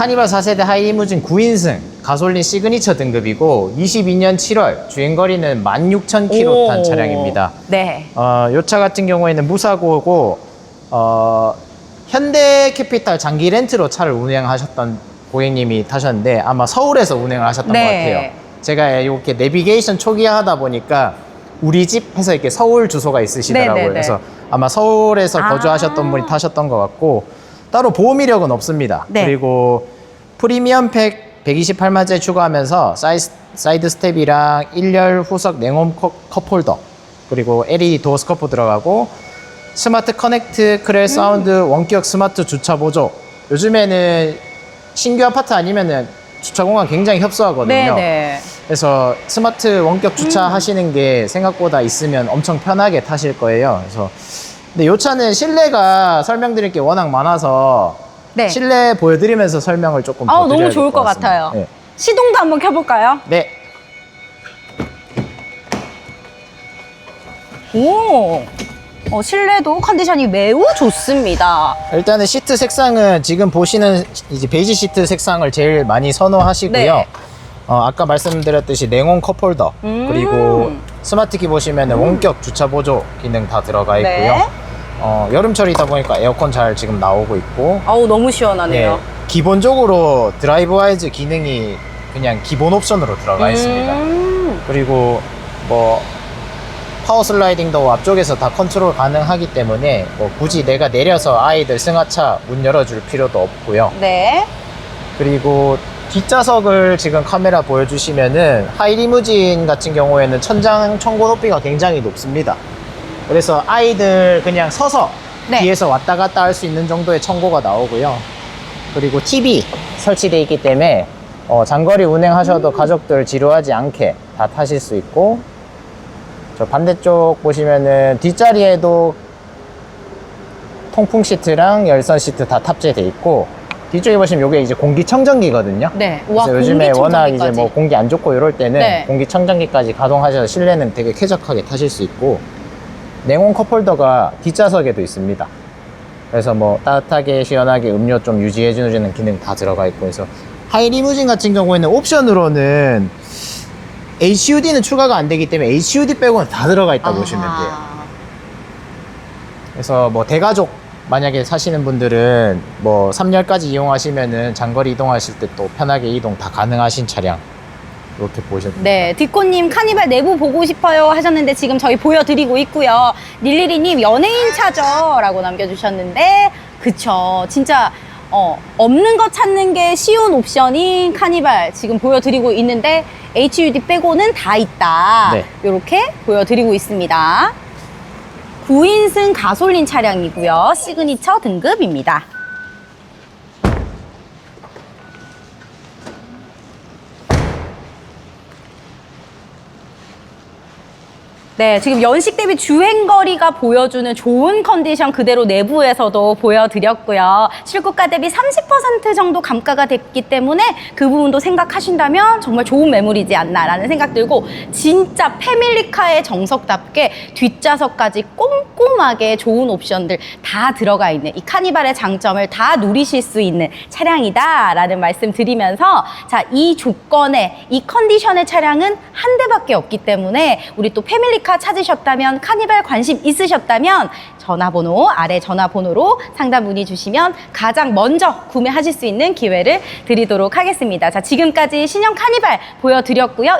카니발 4세대 하이리무진 9인승 가솔린 시그니처 등급이고 22년 7월 주행거리는 16,000km 탄 오. 차량입니다. 네. 어, 요차 같은 경우에는 무사고고 어, 현대 캐피탈 장기 렌트로 차를 운행하셨던 고객님이 타셨는데 아마 서울에서 운행을 하셨던 네. 것 같아요. 제가 이렇게 내비게이션 초기 하다 보니까 우리 집 해서 이렇게 서울 주소가 있으시더라고요. 네, 네, 네. 그래서 아마 서울에서 아. 거주하셨던 분이 타셨던 것 같고 따로 보험 이력은 없습니다. 네. 그리고 프리미엄 팩 128만짜리 추가하면서 사이드, 사이드 스텝이랑 1열 후석 냉온 컵, 컵홀더 그리고 LED 도어 스커프 들어가고 스마트 커넥트 크렐 사운드 원격 스마트 주차 보조 요즘에는 신규 아파트 아니면은 주차 공간 굉장히 협소하거든요. 네네. 그래서 스마트 원격 주차 하시는 게 생각보다 있으면 엄청 편하게 타실 거예요. 그래서 근데 이 차는 실내가 설명드릴 게 워낙 많아서 네. 실내 보여드리면서 설명을 조금 더 아우, 드려야 너무 될 좋을 것 같습니다. 같아요. 네. 시동도 한번 켜볼까요? 네. 오. 어, 실내도 컨디션이 매우 좋습니다. 일단은 시트 색상은 지금 보시는 이제 베이지 시트 색상을 제일 많이 선호하시고요. 네. 어, 아까 말씀드렸듯이 냉온 컵홀더 음. 그리고 스마트키 보시면 원격 주차 보조 기능 다 들어가 있고요. 네. 어, 여름철이다 보니까 에어컨 잘 지금 나오고 있고 아우, 너무 시원하네요. 네, 기본적으로 드라이브 와이즈 기능이 그냥 기본 옵션으로 들어가 있습니다. 음. 그리고 뭐 파워 슬라이딩도 앞쪽에서 다 컨트롤 가능하기 때문에 뭐 굳이 내가 내려서 아이들 승하차 문 열어줄 필요도 없고요. 네. 그리고 뒷좌석을 지금 카메라 보여주시면은 하이리무진 같은 경우에는 천장 청고 높이가 굉장히 높습니다. 그래서 아이들 그냥 서서 네. 뒤에서 왔다 갔다 할 수 있는 정도의 청고가 나오고요. 그리고 TV 설치되어 있기 때문에 어, 장거리 운행하셔도 가족들 지루하지 않게 다 타실 수 있고 저 반대쪽 보시면은 뒷자리에도 통풍 시트랑 열선 시트 다 탑재돼 있고 뒤쪽에 보시면 이게 이제 공기청정기거든요. 네. 와, 그래서 요즘에 워낙 이제. 뭐 공기 안 좋고 이럴 때는 네. 공기청정기까지 가동하셔서 실내는 되게 쾌적하게 타실 수 있고 냉온 컵홀더가 뒷좌석에도 있습니다. 그래서 뭐 따뜻하게 시원하게 음료 좀 유지해 주는 기능 다 들어가 있고 그래서 하이리무진 같은 경우에는 옵션으로는 HUD는 추가가 안 되기 때문에 HUD 빼고는 다 들어가 있다 고 보시면 돼요. 그래서 뭐 대가족 만약에 사시는 분들은 뭐 3열까지 이용하시면은 장거리 이동하실 때 또 편하게 이동 다 가능하신 차량 이렇게 보셔도 됩니다. 네, 디코님 카니발 내부 보고 싶어요 하셨는데 지금 저희 보여드리고 있고요. 릴리리님 연예인 차죠라고 남겨주셨는데 그쵸, 진짜 어, 없는 거 찾는 게 쉬운 옵션인 카니발 지금 보여드리고 있는데 HUD 빼고는 다 있다. 네. 이렇게 보여드리고 있습니다. 9인승 가솔린 차량이고요. 시그니처 등급입니다. 네, 지금 연식 대비 주행 거리가 보여주는 좋은 컨디션 그대로 내부에서도 보여드렸고요. 실고가 대비 30% 정도 감가가 됐기 때문에 그 부분도 생각하신다면 정말 좋은 매물이지 않나라는 생각 들고 진짜 패밀리카의 정석답게 뒷좌석까지 꼼꼼하게 좋은 옵션들 다 들어가 있는 이 카니발의 장점을 다 누리실 수 있는 차량이다라는 말씀 드리면서 자, 이 조건에 이 컨디션의 차량은 한 대밖에 없기 때문에 우리 또 패밀리 카 찾으셨다면 카니발 관심 있으셨다면 전화번호 아래 전화번호로 상담 문의 주시면 가장 먼저 구매하실 수 있는 기회를 드리도록 하겠습니다. 자, 지금까지 신형 카니발 보여드렸고요.